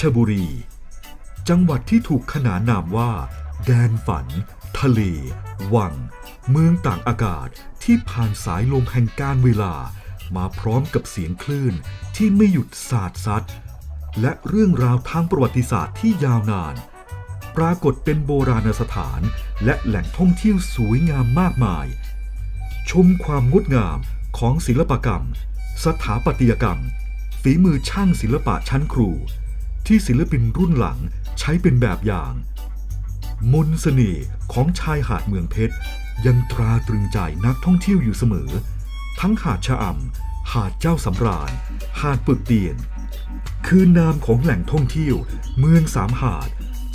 ชรบุรี จังหวัดที่ถูกขนานนามว่า แดนฝัน ทะเล วัง เมืองต่างอากาศที่ผ่านสายลมแห่งการเวลา มาพร้อมกับเสียงคลื่นที่ไม่หยุดสาดซัด และเรื่องราวทางประวัติศาสตร์ที่ยาวนาน ปรากฏเป็นโบราณสถานและแหล่งท่องเที่ยวสวยงามมากมาย ชมความงดงามของศิลปกรรม สถาปัตยกรรม ฝีมือช่างศิลปะชั้นครู ที่ศิลปินรุ่นหลังใช้เป็นแบบอย่าง มนต์เสน่ห์ของชายหาดเมืองเพชร ยังตราตรึงใจนักท่องเที่ยวอยู่เสมอ ทั้งหาดชะอำหาดเจ้าสำราญ หาดปึกเตียน คือนามของแหล่งท่องเที่ยว เมืองสามหาด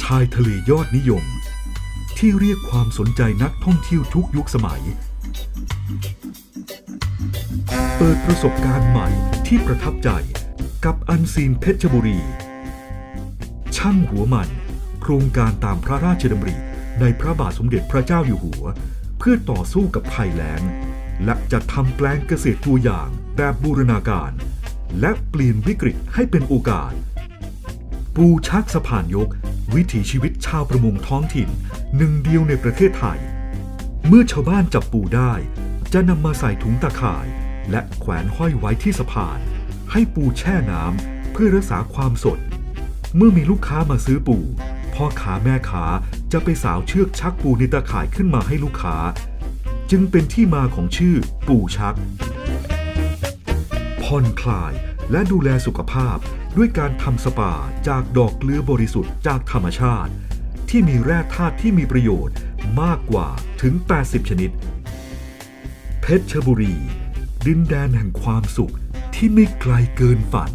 ชายทะเลยอดนิยม ที่เรียกความสนใจนักท่องเที่ยวทุกยุคสมัย เปิดประสบการณ์ใหม่ที่ประทับใจกับอันซีนเพชรบุรี ช่างหัวมัน โครงการตามพระราชดำริในพระบาทสมเด็จพระเจ้าอยู่หัว เพื่อต่อสู้กับภัยแล้ง และจะทำแปลงเกษตรตัวอย่างแบบบูรณาการ และเปลี่ยนวิกฤตให้เป็นโอกาส ปูชักสะพานยก วิถีชีวิตชาวประมงท้องถิ่น หนึ่งเดียวในประเทศไทย เมื่อชาวบ้านจับปูได้ จะนำมาใส่ถุงตะข่าย และแขวนห้อยไว้ที่สะพาน ให้ปูแช่น้ำเพื่อรักษาความสด เมื่อมีลูกค้ามาซื้อปู พ่อค้าแม่ค้าจะไปสาวเชือกชักปูในตะข่ายขึ้นมาให้ลูกค้า จึงเป็นที่มาของชื่อปูชัก ผ่อนคลายและดูแลสุขภาพด้วยการทำสปาจากดอกเกลือบริสุทธิ์จากธรรมชาติ ที่มีแร่ธาตุที่มีประโยชน์มากกว่าถึง 80 ชนิด เพชรบุรี ดินแดนแห่งความสุขที่ไม่ไกลเกินฝัน